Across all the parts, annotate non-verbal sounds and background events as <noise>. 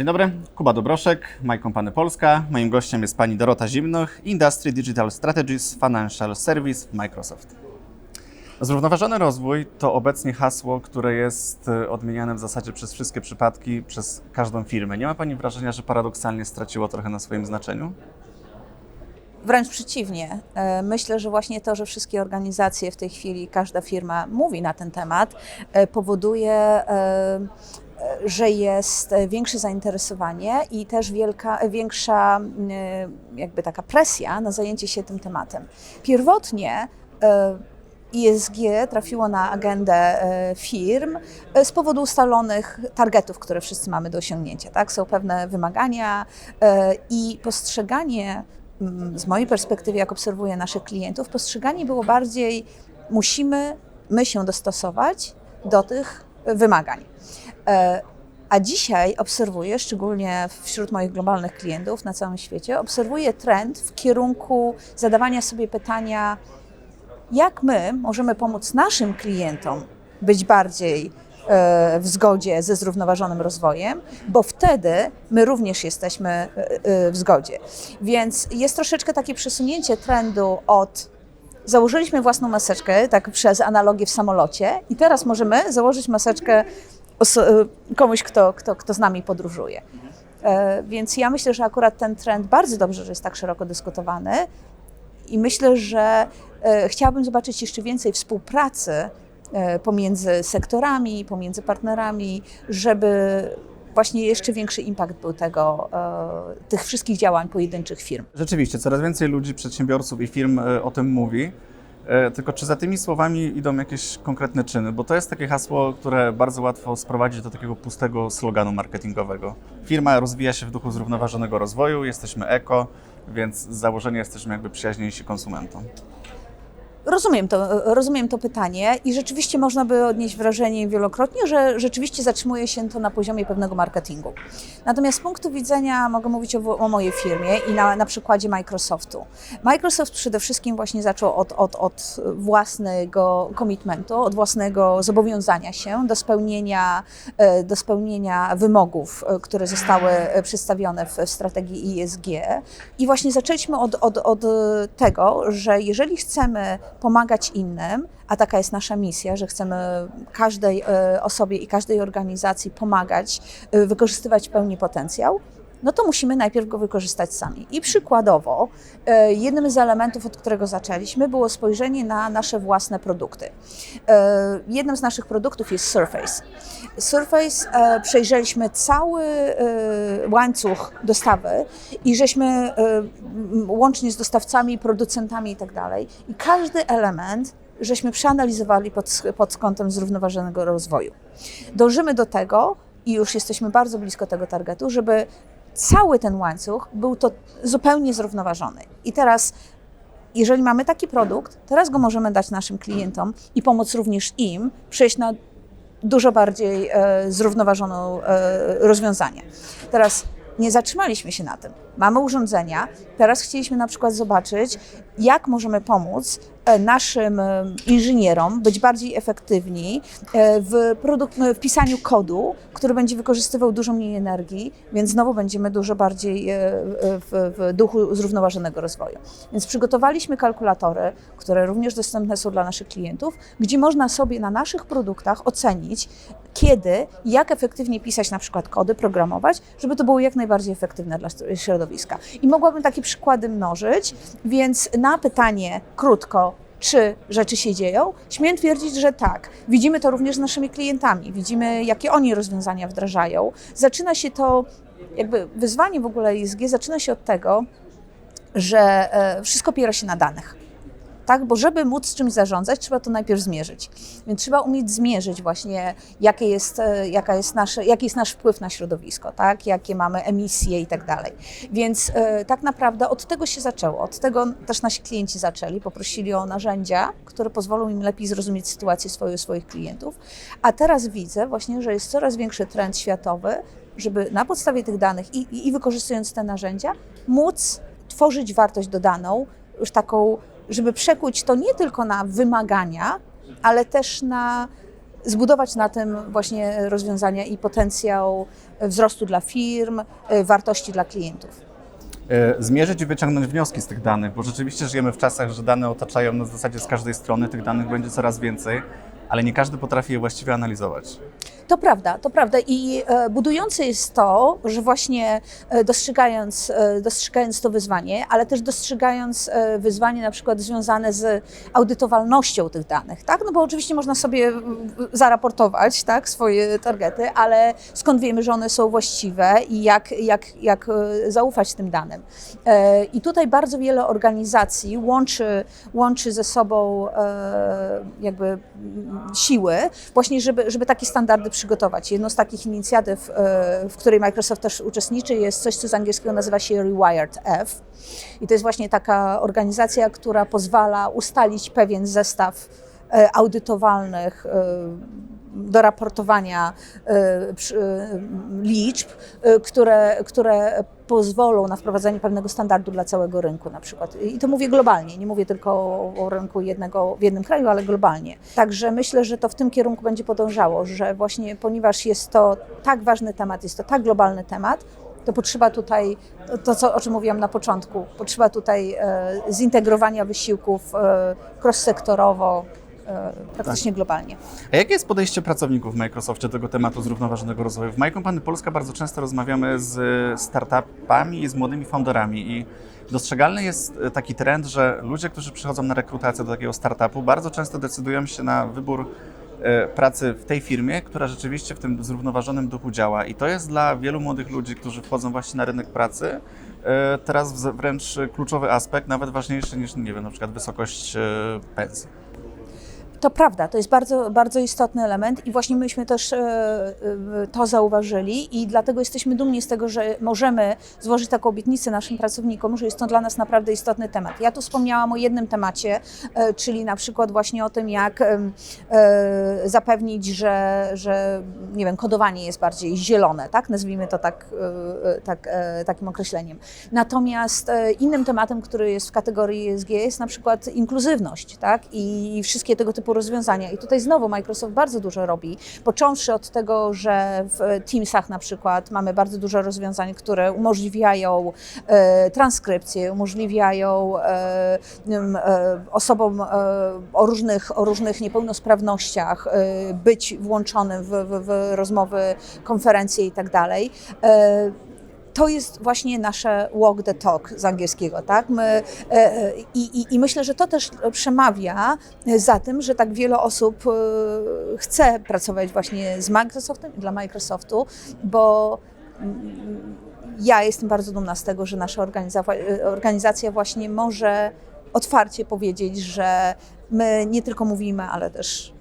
Dzień dobry, Kuba Dobroszek, My Company Polska. Moim gościem jest pani Dorota Zimnoch, Industry Digital Strategies Financial Service Microsoft. Zrównoważony rozwój to obecnie hasło, które jest e, odmieniane w zasadzie przez wszystkie przypadki, przez każdą firmę. Nie ma pani wrażenia, że paradoksalnie straciło trochę na swoim znaczeniu? Wręcz przeciwnie. E, Myślę, że właśnie to, że wszystkie organizacje w tej chwili, każda firma mówi na ten temat, e, powoduje, e, że jest e, większe zainteresowanie i też wielka, większa e, jakby taka presja na zajęcie się tym tematem. Pierwotnie e, ISG trafiło na agendę firm z powodu ustalonych targetów, które wszyscy mamy do osiągnięcia. Tak? Są pewne wymagania i postrzeganie, mm, z mojej perspektywy, jak obserwuję naszych klientów, postrzeganie było bardziej musimy my się dostosować do tych wymagań. E, A dzisiaj obserwuję, szczególnie wśród moich globalnych klientów na całym świecie, obserwuję trend w kierunku zadawania sobie pytania, jak my możemy pomóc naszym klientom być bardziej e, w zgodzie ze zrównoważonym rozwojem, bo wtedy my również jesteśmy e, w zgodzie. Więc jest troszeczkę takie przesunięcie trendu od założyliśmy własną maseczkę, tak przez analogię w samolocie, i teraz możemy założyć maseczkę komuś, kto, kto, kto z nami podróżuje. E, Więc ja myślę, że akurat ten trend bardzo dobrze, że jest tak szeroko dyskutowany i myślę, że e, chciałabym zobaczyć jeszcze więcej współpracy e, pomiędzy sektorami, pomiędzy partnerami, żeby właśnie jeszcze większy impact był tego, e, tych wszystkich działań pojedynczych firm. Rzeczywiście, coraz więcej ludzi, przedsiębiorców i firm e, o tym mówi. E, Tylko czy za tymi słowami idą jakieś konkretne czyny? Bo to jest takie hasło, które bardzo łatwo sprowadzić do takiego pustego sloganu marketingowego. Firma rozwija się w duchu zrównoważonego rozwoju, jesteśmy eko, więc z założenia jesteśmy jakby przyjaźniejsi konsumentom. Rozumiem to, rozumiem to pytanie i rzeczywiście można by odnieść wrażenie wielokrotnie, że rzeczywiście zatrzymuje się to na poziomie pewnego marketingu. Natomiast z punktu widzenia, mogę mówić o, o mojej firmie i na, na przykładzie Microsoftu. Microsoft przede wszystkim właśnie zaczął od, od, od własnego commitmentu, od własnego zobowiązania się do spełnienia, e, do spełnienia wymogów, e, które zostały e, przedstawione w, strategii ISG. I właśnie zaczęliśmy od, od, od tego, że jeżeli chcemy pomagać innym, a taka jest nasza misja, że chcemy każdej e, osobie i każdej organizacji pomagać, e, wykorzystywać pełni potencjał, no to musimy najpierw go wykorzystać sami. I przykładowo, e, jednym z elementów, od którego zaczęliśmy, było spojrzenie na nasze własne produkty. E, Jednym z naszych produktów jest Surface. Surface e, przejrzeliśmy cały łańcuch dostawy i żeśmy łącznie z dostawcami, producentami i tak dalej, i każdy element żeśmy przeanalizowali pod, pod kątem zrównoważonego rozwoju. Dążymy do tego i już jesteśmy bardzo blisko tego targetu, żeby cały ten łańcuch był to zupełnie zrównoważony. I teraz jeżeli mamy taki produkt, teraz go możemy dać naszym klientom i pomóc również im przejść na dużo bardziej e, zrównoważone e, rozwiązanie. Teraz nie zatrzymaliśmy się na tym. Mamy urządzenia, teraz chcieliśmy na przykład zobaczyć, jak możemy pomóc e, naszym e, inżynierom być bardziej efektywni e, w, w pisaniu kodu, który będzie wykorzystywał dużo mniej energii, więc znowu będziemy dużo bardziej w, w duchu zrównoważonego rozwoju. Więc przygotowaliśmy kalkulatory, które również dostępne są dla naszych klientów, gdzie można sobie na naszych produktach ocenić, kiedy, jak efektywnie pisać na przykład kody, programować, żeby to było jak najbardziej efektywne dla środowiska. I mogłabym takie przykłady mnożyć, więc na pytanie krótko, czy rzeczy się dzieją, śmiem twierdzić, że tak. Widzimy to również z naszymi klientami, widzimy, jakie oni rozwiązania wdrażają. Zaczyna się to, jakby wyzwanie w ogóle ISG zaczyna się od tego, że e, wszystko opiera się na danych. Tak, bo żeby móc czymś zarządzać, trzeba to najpierw zmierzyć. Więc trzeba umieć zmierzyć właśnie, jakie jest, e, jaka jest nasze, jaki jest nasz wpływ na środowisko, tak? jakie mamy emisje i tak dalej. Więc e, tak naprawdę od tego się zaczęło. Od tego też nasi klienci zaczęli, poprosili o narzędzia, które pozwolą im lepiej zrozumieć sytuację swoją, swoich klientów. A teraz widzę właśnie, że jest coraz większy trend światowy, żeby na podstawie tych danych i, i, i wykorzystując te narzędzia, móc tworzyć wartość dodaną, już taką żeby przekuć to nie tylko na wymagania, ale też na zbudować na tym właśnie rozwiązania i potencjał wzrostu dla firm, e, wartości dla klientów. E, Zmierzyć i wyciągnąć wnioski z tych danych, bo rzeczywiście żyjemy w czasach, że dane otaczają nas w zasadzie z każdej strony, tych danych będzie coraz więcej, ale nie każdy potrafi je właściwie analizować. To prawda, to prawda. I e, budujące jest to, że właśnie e, dostrzegając, e, dostrzegając to wyzwanie, ale też dostrzegając wyzwanie na przykład związane z audytowalnością tych danych, tak? No bo oczywiście można sobie zaraportować, tak, swoje targety, ale skąd wiemy, że one są właściwe i jak, jak, jak zaufać tym danym. I tutaj bardzo wiele organizacji łączy, łączy ze sobą jakby siły właśnie, żeby, żeby takie standardy przygotować. Jedną z takich inicjatyw, e, w której Microsoft też uczestniczy, jest coś, co z angielskiego nazywa się Rewired F. I to jest właśnie taka organizacja, która pozwala ustalić pewien zestaw e, audytowalnych e, do raportowania e, e, liczb, e, które, które pozwolą na wprowadzenie pewnego standardu dla całego rynku na przykład. I to mówię globalnie, nie mówię tylko o rynku jednego w jednym kraju, ale globalnie. Także myślę, że to w tym kierunku będzie podążało, że właśnie ponieważ jest to tak ważny temat, jest to tak globalny temat, to potrzeba tutaj, to co, o czym mówiłam na początku, potrzeba tutaj e, zintegrowania wysiłków e, cross-sektorowo, e, praktycznie globalnie. A jakie jest podejście pracowników w Microsoftie do tego tematu zrównoważonego rozwoju? W My Company Polska bardzo często rozmawiamy z startupami i z młodymi founderami i dostrzegalny jest taki trend, że ludzie, którzy przychodzą na rekrutację do takiego startupu, bardzo często decydują się na wybór e, pracy w tej firmie, która rzeczywiście w tym zrównoważonym duchu działa. I to jest dla wielu młodych ludzi, którzy wchodzą właśnie na rynek pracy, e, teraz wręcz kluczowy aspekt, nawet ważniejszy niż, nie wiem, na przykład wysokość e, pensji. To prawda, to jest bardzo, bardzo istotny element i właśnie myśmy też e, e, to zauważyli i dlatego jesteśmy dumni z tego, że możemy złożyć taką obietnicę naszym pracownikom, że jest to dla nas naprawdę istotny temat. Ja tu wspomniałam o jednym temacie, e, czyli na przykład właśnie o tym, jak zapewnić, że, że nie wiem, kodowanie jest bardziej zielone, tak? Nazwijmy to tak, tak, takim określeniem. Natomiast innym tematem, który jest w kategorii ESG jest na przykład inkluzywność, tak? I wszystkie tego typu rozwiązania. I tutaj znowu Microsoft bardzo dużo robi, począwszy od tego, że w Teamsach na przykład mamy bardzo dużo rozwiązań, które umożliwiają e, transkrypcję, umożliwiają e, e, osobom e, o, różnych, o różnych niepełnosprawnościach e, być włączonym w, w, w rozmowy, konferencje i tak dalej. E, to jest właśnie nasze walk the talk z angielskiego, tak? My, e, e, i, i, I myślę, że to też przemawia za tym, że tak wiele osób e, chce pracować właśnie z Microsoftem dla Microsoftu, bo mm, ja jestem bardzo dumna z tego, że nasza organizacja właśnie może otwarcie powiedzieć, że my nie tylko mówimy, ale też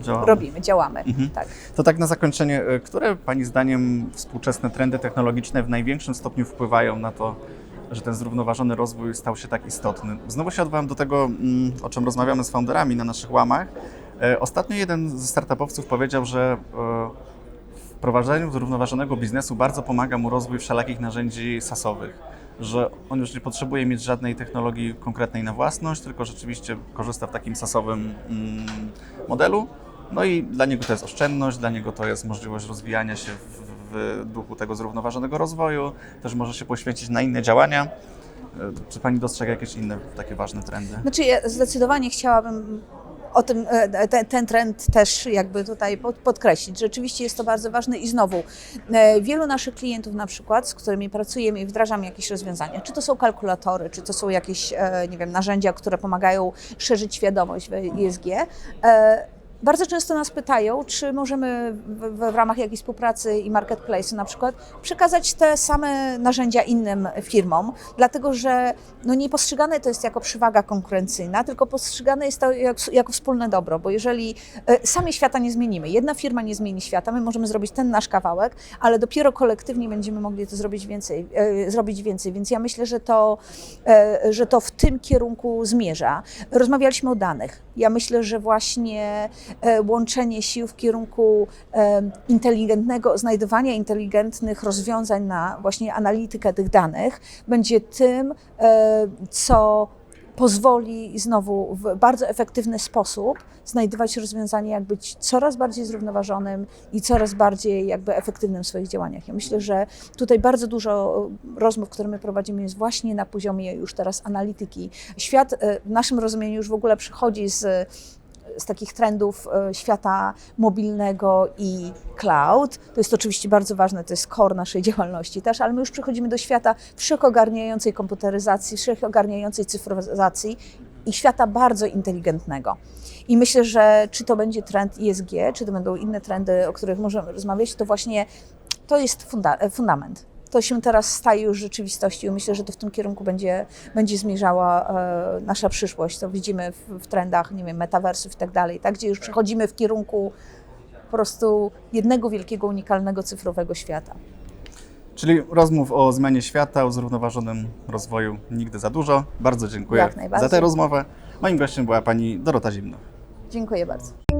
Działamy. robimy, działamy. Mhm. Tak. To tak na zakończenie, e, które Pani zdaniem współczesne trendy technologiczne w największym stopniu wpływają na to, że ten zrównoważony rozwój stał się tak istotny? Znowu się odwołam do tego, mm, o czym rozmawiamy z founderami na naszych łamach. E, Ostatnio jeden ze startupowców powiedział, że e, w prowadzeniu zrównoważonego biznesu bardzo pomaga mu rozwój wszelakich narzędzi sasowych, że on już nie potrzebuje mieć żadnej technologii konkretnej na własność, tylko rzeczywiście korzysta w takim sasowym mm, modelu. No i dla niego to jest oszczędność, dla niego to jest możliwość rozwijania się w, w duchu tego zrównoważonego rozwoju, też może się poświęcić na inne działania. E, Czy Pani dostrzega jakieś inne takie ważne trendy? Znaczy, ja zdecydowanie chciałabym o tym, e, te, ten trend też jakby tutaj pod, podkreślić. Rzeczywiście jest to bardzo ważne i znowu, e, wielu naszych klientów na przykład, z którymi pracujemy i wdrażamy jakieś rozwiązania, czy to są kalkulatory, czy to są jakieś, e, nie wiem, narzędzia, które pomagają szerzyć świadomość w ESG, bardzo często nas pytają, czy możemy w, w, ramach jakiejś współpracy i marketplace na przykład przekazać te same narzędzia innym firmom, dlatego że no nie postrzegane to jest jako przewaga konkurencyjna, tylko postrzegane jest to jak, jako wspólne dobro, bo jeżeli e, sami świata nie zmienimy, jedna firma nie zmieni świata, my możemy zrobić ten nasz kawałek, ale dopiero kolektywnie będziemy mogli to zrobić więcej, e, zrobić więcej, więc ja myślę, że to, e, że to w tym kierunku zmierza. Rozmawialiśmy o danych. Ja myślę, że właśnie łączenie sił w kierunku e, inteligentnego, znajdowania inteligentnych rozwiązań na właśnie analitykę tych danych będzie tym, e, co pozwoli znowu w bardzo efektywny sposób znajdować rozwiązanie, jak być coraz bardziej zrównoważonym i coraz bardziej jakby efektywnym w swoich działaniach. Ja myślę, że tutaj bardzo dużo rozmów, które my prowadzimy, jest właśnie na poziomie już teraz analityki. Świat e, w naszym rozumieniu już w ogóle przychodzi z z takich trendów e, świata mobilnego i cloud. To jest oczywiście bardzo ważne, to jest core naszej <laughs> działalności też, ale my już przechodzimy do świata wszechogarniającej komputeryzacji, wszechogarniającej cyfryzacji i świata bardzo inteligentnego. I myślę, że czy to będzie trend ISG, czy to będą inne trendy, o których możemy rozmawiać, to właśnie to jest funda fundament to się teraz staje już rzeczywistością. Myślę, że to w tym kierunku będzie, będzie zmierzała e, nasza przyszłość. To widzimy w, w trendach, nie wiem, metaversów i tak dalej, tak? gdzie już przechodzimy w kierunku po prostu jednego wielkiego, unikalnego cyfrowego świata. Czyli rozmów o zmianie świata, o zrównoważonym rozwoju nigdy za dużo. Bardzo dziękuję za tę rozmowę. Moim gościem była pani Dorota Zimno. Dziękuję bardzo.